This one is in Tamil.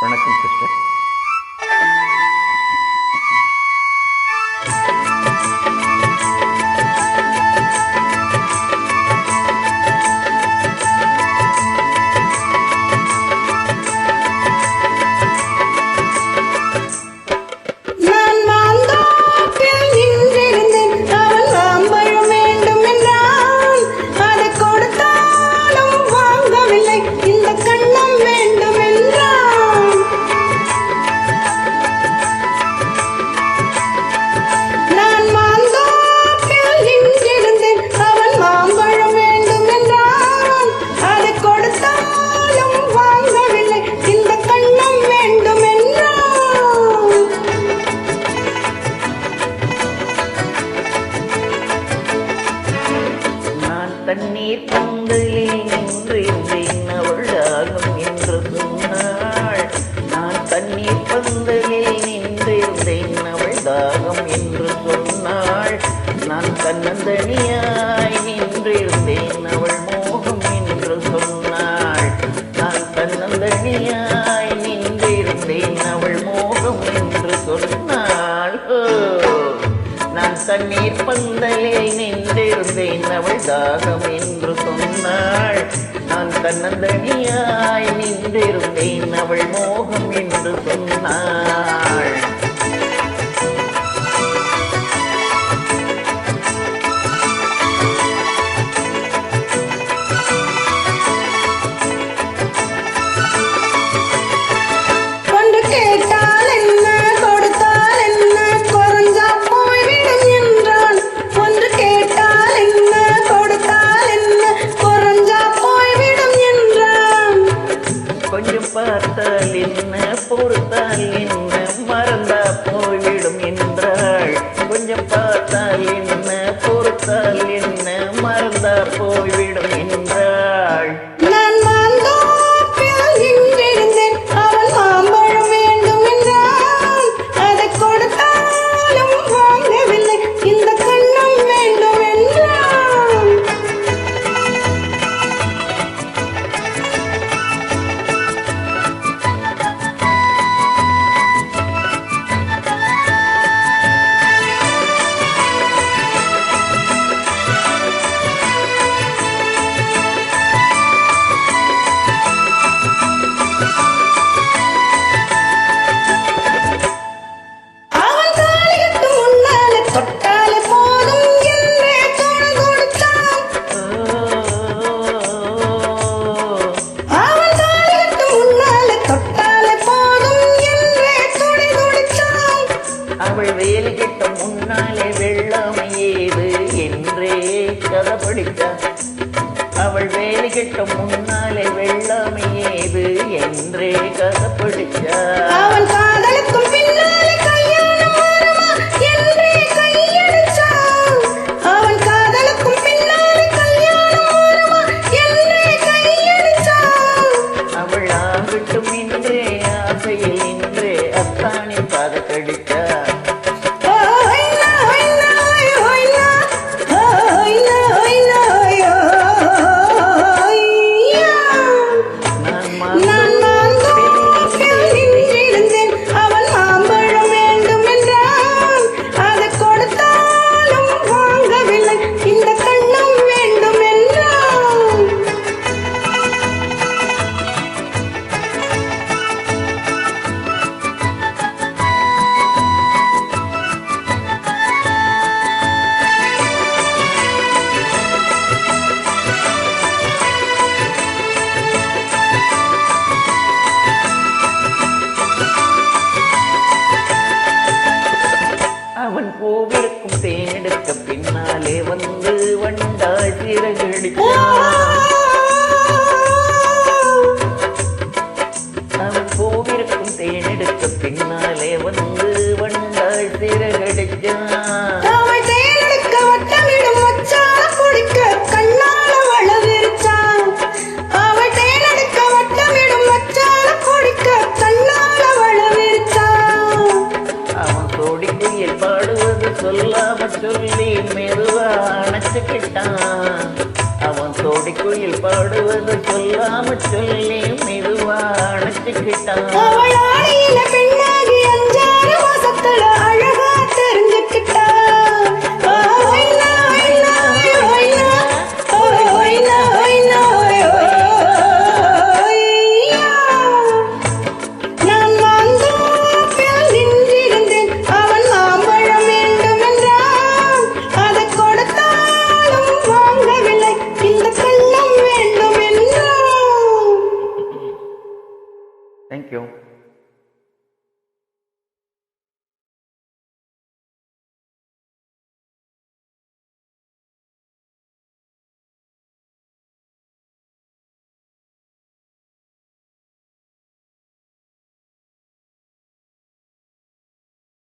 வணக்கம் சிஸ்டர். கண்ணீர் பொங்கலே நின்று அவளாகும் என்று சொன்னாள். நான் கண்ணீர் பந்தலில் நின்றிருந்தேன். அவள் தாகம் என்று சொன்னாள். நான் கண்ணந்தனியாய் நின்றிருந்தேன். அவள் மோகம் என்று சொன்னாள். நான் கண்ணந்தனியாய் கணவள் தாகம் என்று சொன்னாள் நான் கண்ணந்தனியாய் நின்றிருந்தேன். அவள் மோகம் என்று சொன்னாள். பார்த்தலின் பொறுத்தாலின் அவள் வேல் கிட்ட முன்னாலே வெள்ளமை ஏது என்றே கதை படித்தாள் அவள் வேல் கிட்ட முன்னாலே வெள்ளமை ஏது என்றே கதை படித்தாள் வீரர்கள் நாம் போவிருக்கும் தேனெடுக்க பின்னாலே வந்து பாடுவது சொல்லாம சொல்லி மெதுவா அணைச்சுக்கிட்டான்.